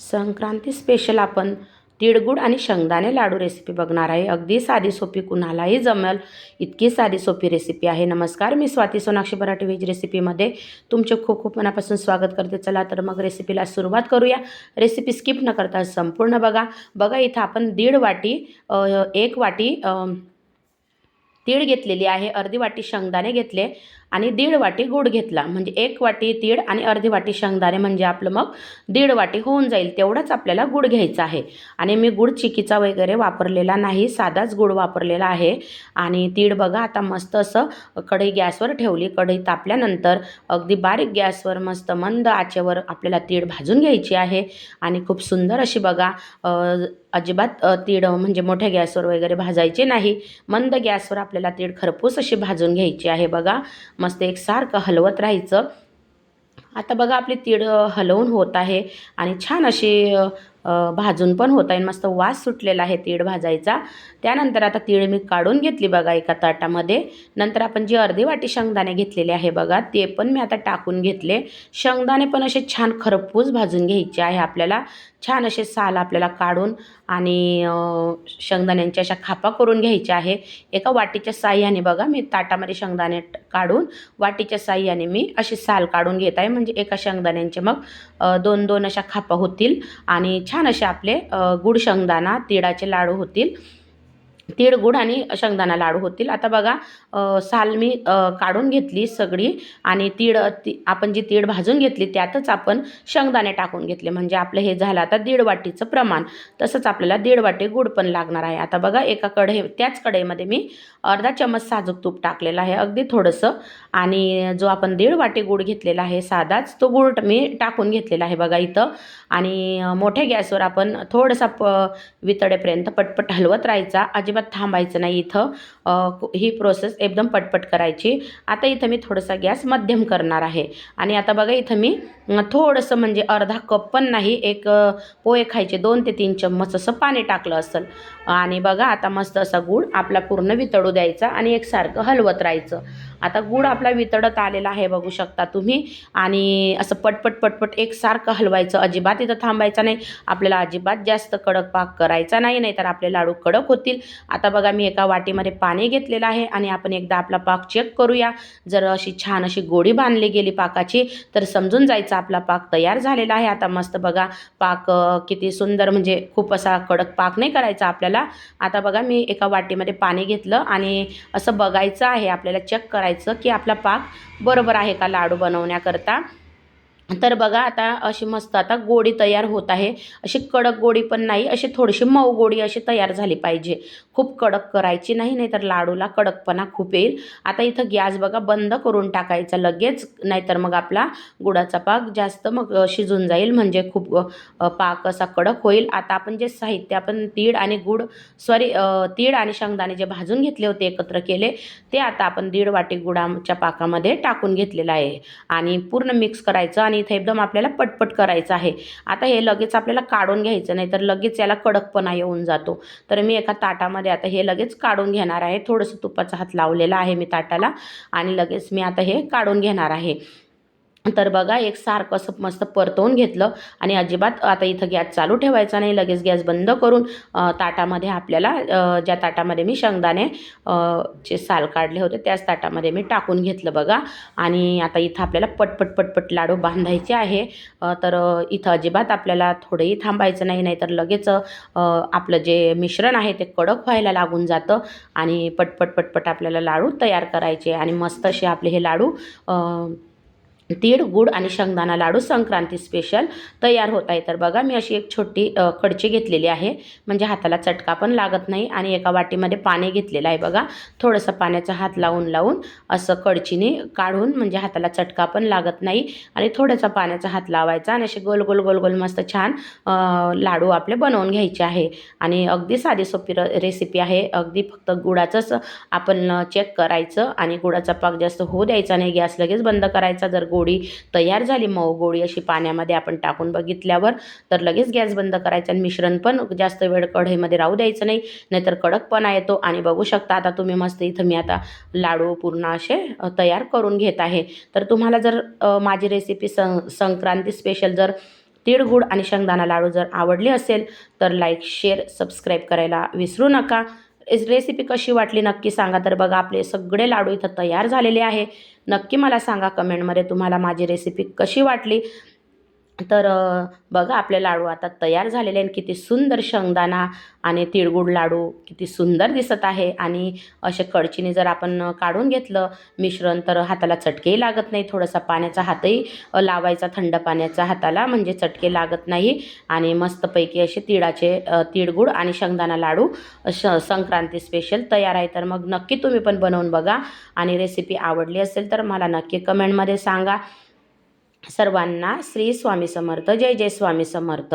Sankranti special आपण तिळगुळ आणि शेंगदाणे लाडू रेसिपी बघणार आहे. अगदी साधी सोपी कुणालाही जमेल इतकी साधी सोपी रेसिपी आहे. नमस्कार मी स्वाती सोनाक्षी मराठी व्हेज रेसिपीमध्ये तुमचे खूप खूप मनापासून स्वागत करते. चला तर मग रेसिपीला सुरुवात करूया. रेसिपी स्किप न करता संपूर्ण बघा. बघा इथं आपण दीड वाटी एक वाटी तीळ घेतलेली आहे अर्धी वाटी शेंगदाणे घेतले आणि दीड वाटी गूळ घेतला. म्हणजे एक वाटी तीळ आणि अर्धी वाटी शेंगदाणे म्हणजे आपलं मग दीड वाटी होऊन जाईल तेवढाच आपल्याला गूळ घ्यायचा आहे. आणि मी गूळ चिकीचा वगैरे वापरलेला नाही साधाच गूळ वापरलेला आहे. आणि तीळ बघा आता मस्त असं कढई गॅसवर ठेवली. कढई तापल्यानंतर अगदी बारीक गॅसवर मस्त मंद आचेवर आपल्याला तीळ भाजून घ्यायची आहे. आणि खूप सुंदर अशी बघा अजिबात तीळ म्हणजे मोठ्या गॅसवर वगैरे भाजायचे नाही. मंद गॅसवर आपल्याला आपल्याला तीळ खरपूस अशी भाजून घ्यायची आहे बघा. मस्त एकसारखं हलवत राहायचं. आता बघा आपली तीळ हलवून होत आहे आणि छान अशी भाजून पण होत आहे. मस्त वास सुटलेला आहे तीळ भाजायचा. त्यानंतर आता तीळ मी काढून घेतली बघा एका ताटामध्ये. नंतर आपण जी अर्धी वाटी शेंगदाणे घेतलेले आहे बघा ते पण मी आता टाकून घेतले. शेंगदाणे पण असे छान खरपूस भाजून घ्यायचे आहे आपल्याला. छान असे साल आपल्याला काढून आणि शेंगदाण्यांच्या अशा खापा करून घ्यायच्या आहे. एका वाटीच्या साह्याने बघा मी ताटामध्ये शेंगदाणे काढून वाटीच्या साह्याने मी अशी साल काढून घेत आहे. म्हणजे एका शेंगदाण्यांचे मग दोन दोन अशा खापा होतील. आणि छान असे आपले गुड शेंगदाणा तिळाचे लाडू होतील. तीळ गुड आणि शेंगदाणा लाडू होतील. आता बघा साल मी काढून घेतली सगळी आणि तीळ ती आपण जी तीळ भाजून घेतली त्यातच आपण शेंगदाणे टाकून घेतले. म्हणजे आपलं हे झालं आता दीड वाटीचं प्रमाण. तसंच आपल्याला दीड वाटी गुड पण लागणार आहे. आता बघा एका कढई त्याच कढईमध्ये मी अर्धा चमच साजूक तूप टाकलेलं आहे अगदी थोडंसं. आणि जो आपण दीड वाटी गुड घेतलेला आहे साधाच तो गुड मी टाकून घेतलेला आहे बघा इथं. आणि मोठ्या गॅसवर आपण थोडंसा प वितळेपर्यंत पटपट हलवत राहायचा. अजिबात थांबायचं नाही इथं. ही प्रोसेस एकदम पटपट करायची. आता इथं मी थोडासा गॅस मध्यम करणार आहे. आणि आता बघा इथं मी थोडंसं म्हणजे अर्धा कप पण नाही एक पोहे खायचे दोन ते तीन चम्मच असं पाणी टाकलं असेल. आणि बघा आता मस्त असा गूळ आपला पूर्ण वितळू द्यायचा आणि एकसारखं हलवत राहायचं. आता गूळ आपला वितळत आलेला आहे बघू शकता तुम्ही. आणि असं पटपट पटपट एकसारखं हलवायचं. अजिबात इथं थांबायचं नाही. आपल्याला अजिबात जास्त कडक पाक करायचा नाही नाहीतर आपले लाडू कडक होतील. आता बघा मी एका वाटीमध्ये पाणी घेतलेलं आहे आणि आपण एकदा आपला पाक चेक करूया. जर अशी छान अशी गोडी बांधली गेली पाकाची तर समजून जायचं आपला पाक तयार झालेला आहे. आता मस्त बघा पाक किती सुंदर म्हणजे खूप असा कडक पाक नाही करायचा आपल्याला. आता बघा मी एका वाटीमध्ये पाणी घेतलं आणि असं बघायचं आहे आपल्याला चेक करायचं की आपला पाक बरोबर आहे का लाडू बनवण्याकरता. तर बघा आता अशी मस्त आता गोडी तयार होत आहे. अशी कडक गोडी पण नाही अशी थोडीशी मऊ गोडी अशी तयार झाली पाहिजे. खूप कडक करायची नाही नाहीतर लाडूला कडकपणा खूप येईल. आता इथं गॅस बघा बंद करून टाकायचा लगेच नाहीतर मग आपला गुळाचा पाक जास्त मग शिजून जाईल म्हणजे खूप पाक असा कडक होईल. आता आपण जे साहित्य आपण तीळ आणि गुड सॉरी तीळ आणि शेंगदाणे जे भाजून घेतले होते एकत्र केले ते आता आपण दीड वाटी गुडाच्या पाकामध्ये टाकून घेतलेलं आहे. आणि पूर्ण मिक्स करायचं आणि इथे एकदम आपल्याला पटपट करायचं आहे. आता हे लगेच आपल्याला काढून घ्यायचं नाही तर लगेच याला कडकपणा येऊन जातो. तर मी एका ताटामध्ये आता हे लगेच काढून घेणार आहे. थोडंसं तुपाचा हात लावलेला आहे मी ताटाला आणि लगेच मी आता हे काढून घेणार आहे. तर बघा एक सारखं असं मस्त परतवून घेतलं आणि अजिबात आता इथं गॅस चालू ठेवायचा नाही. लगेच गॅस बंद करून ताटामध्ये आपल्याला ज्या ताटामध्ये मी शेंगदाणे चे साल काढले होते त्याच ताटामध्ये मी टाकून घेतलं बघा. आणि आता इथं आपल्याला पटपट पटपट लाडू बांधायचे आहे. तर इथं अजिबात आपल्याला थोडंही थांबायचं नाही नाहीतर लगेच आपलं जे मिश्रण आहे ते कडक व्हायला लागून जातं आणि पटपट पटपट आपल्याला लाडू तयार करायचे. आणि मस्त असे आपले हे लाडू तीळ गुळ आणि शेंगदाणा लाडू संक्रांती स्पेशल तयार होत आहे. तर बघा मी अशी एक छोटी कडची घेतलेली आहे. म्हणजे हाताला चटका पण लागत नाही आणि एका वाटीमध्ये पाणी घेतलेलं आहे बघा. थोडंसं पाण्याचा हात लावून लावून असं कडचीने काढून म्हणजे हाताला चटका पण लागत नाही आणि थोडासा पाण्याचा हात लावायचा आणि असे गोल गोल गोल गोल मस्त छान लाडू आपले बनवून घ्यायचे आहे. आणि अगदी साधी सोपी र रेसिपी आहे. अगदी फक्त गुळाचंच आपण चेक करायचं आणि गुळाचा पाक जास्त होऊ द्यायचा नाही. गॅस लगेच बंद करायचा. जर गोडी तयार झाली. मऊ गोळी अशी पाण्यामध्ये आपण टाकून बघितल्यावर तर लगेच गॅस बंद करायचा आणि मिश्रण पण जास्त वेळ कढईमध्ये राहू द्यायचं नाही नाहीतर कडकपणा येतो. आणि बघू शकता आता तुम्ही मस्त इथं मी आता लाडू पूर्ण असे तयार करून घेत आहे. तर तुम्हाला जर माझी रेसिपी सं संक्रांती स्पेशल जर तिळगुळ आणि शेंगदाणा लाडू जर आवडले असेल तर लाईक शेअर सबस्क्राईब करायला विसरू नका. रेसिपी कशी वाटली नक्की सांगा. तर बघा आपले सगळे लाडू इथं तयार झालेले आहे. नक्की मला सांगा कमेंटमध्ये तुम्हाला माझी रेसिपी कशी वाटली? तर बघा आपले लाडू आता तयार झालेले आहेत. किती सुंदर शेंगदाणा आणि तिळगुळ लाडू किती सुंदर दिसत आहे. आणि असे कडचीने जर आपण काढून घेतलं मिश्रण तर हाताला चटकेही लागत नाही. थोडासा पाण्याचा हातही लावायचा थंड पाण्याचा हाताला म्हणजे चटके लागत नाही. आणि मस्तपैकी असे तिळाचे अ, तिळगुळ आणि शेंगदाणा लाडू श संक्रांती स्पेशल तयार आहे. तर मग नक्की तुम्ही पण बनवून बघा. आणि रेसिपी आवडली असेल तर मला नक्की कमेंटमध्ये सांगा. सर्वांना श्री स्वामी समर्थ जय जय स्वामी समर्थ.